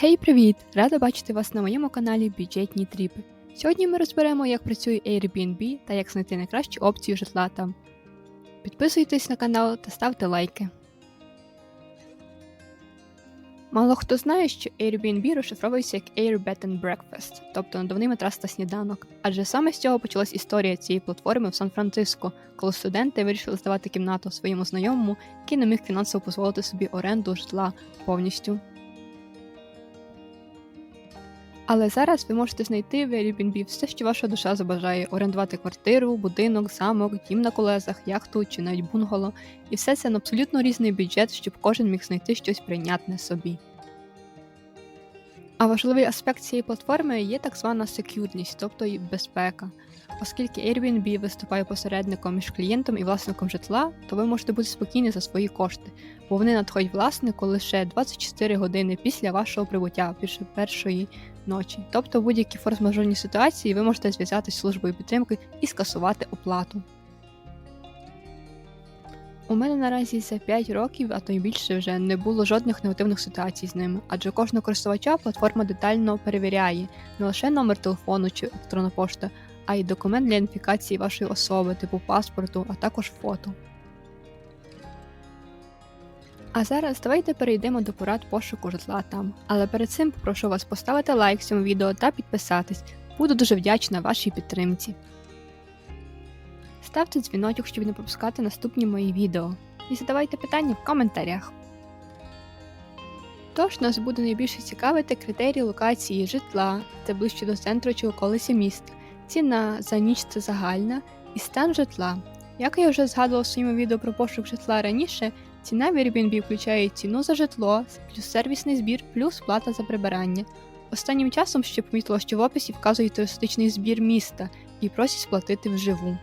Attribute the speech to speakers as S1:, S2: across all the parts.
S1: Гей, привіт! Рада бачити вас на моєму каналі Бюджетні Тріпи. Сьогодні ми розберемо, як працює Airbnb та як знайти найкращу опцію житла там. Підписуйтесь на канал та ставте лайки. Мало хто знає, що Airbnb розшифровується як Air Bed and Breakfast, тобто надувний матрас та сніданок. Адже саме з цього почалась історія цієї платформи в Сан-Франциско, коли студенти вирішили здавати кімнату своєму знайомому, який не міг фінансово дозволити собі оренду житла повністю. Але зараз ви можете знайти в Airbnb все, що ваша душа забажає: орендувати квартиру, будинок, замок, дім на колесах, яхту чи навіть бунгало. І все це на абсолютно різний бюджет, щоб кожен міг знайти щось прийнятне собі. А важливий аспект цієї платформи є так звана секюрність, тобто і безпека. Оскільки Airbnb виступає посередником між клієнтом і власником житла, то ви можете бути спокійні за свої кошти, бо вони надходять власнику лише 24 години після вашого прибуття після першої ночі. Тобто в будь-якій форс-мажорній ситуації ви можете зв'язатися з службою підтримки і скасувати оплату. У мене наразі за 5 років, а то й більше вже не було жодних негативних ситуацій з ними, адже кожного користувача платформа детально перевіряє не лише номер телефону чи електронна пошта, а й документ для ідентифікації вашої особи, типу паспорту, а також фото. А зараз давайте перейдемо до порад пошуку житла там. Але перед цим попрошу вас поставити лайк цьому відео та підписатись. Буду дуже вдячна вашій підтримці. Ставте дзвіночок, щоб не пропускати наступні мої відео. І задавайте питання в коментарях. Тож нас буде найбільше цікавити критерії локації житла, це ближче до центру чи околиці міста, ціна за ніч це загальна і стан житла. Як я вже згадував в своєму відео про пошук житла раніше, ціна в Airbnb включає ціну за житло, плюс сервісний збір, плюс плата за прибирання. Останнім часом ще помітила, що в описі вказує туристичний збір міста і просять сплатити вживу.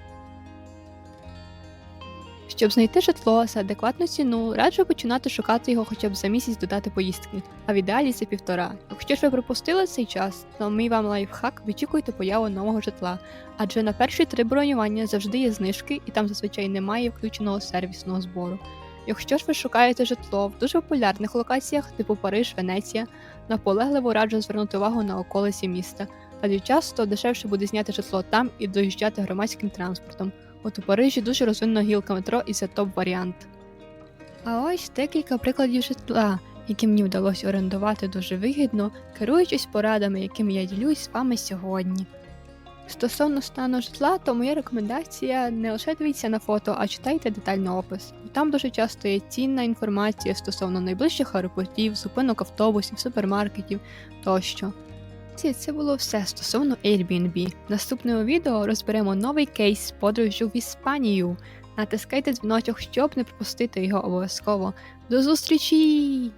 S1: Щоб знайти житло за адекватну ціну, раджу починати шукати його хоча б за місяць додати поїздки, а в ідеалі за півтора. Якщо ж ви пропустили цей час, то мій вам лайфхак вичікуйте появу нового житла, адже на перші три бронювання завжди є знижки і там зазвичай немає включеного сервісного збору. Якщо ж ви шукаєте житло в дуже популярних локаціях, типу Париж, Венеція, наполегливо раджу звернути увагу на околиці міста, адже часто дешевше буде зняти житло там і доїжджати громадським транспортом. От у Парижі дуже розвинена гілка метро і це топ-варіант. А ось декілька прикладів житла, які мені вдалося орендувати дуже вигідно, керуючись порадами, якими я ділюсь з вами сьогодні. Стосовно стану житла, то моя рекомендація не лише дивіться на фото, а читайте детально опис. Там дуже часто є цінна інформація стосовно найближчих аеропортів, зупинок автобусів, супермаркетів тощо. Ці- Це було все стосовно Airbnb. В наступному відео розберемо новий кейс з подорожю в Іспанію. Натискайте дзвіночок, щоб не пропустити його обов'язково. До зустрічі!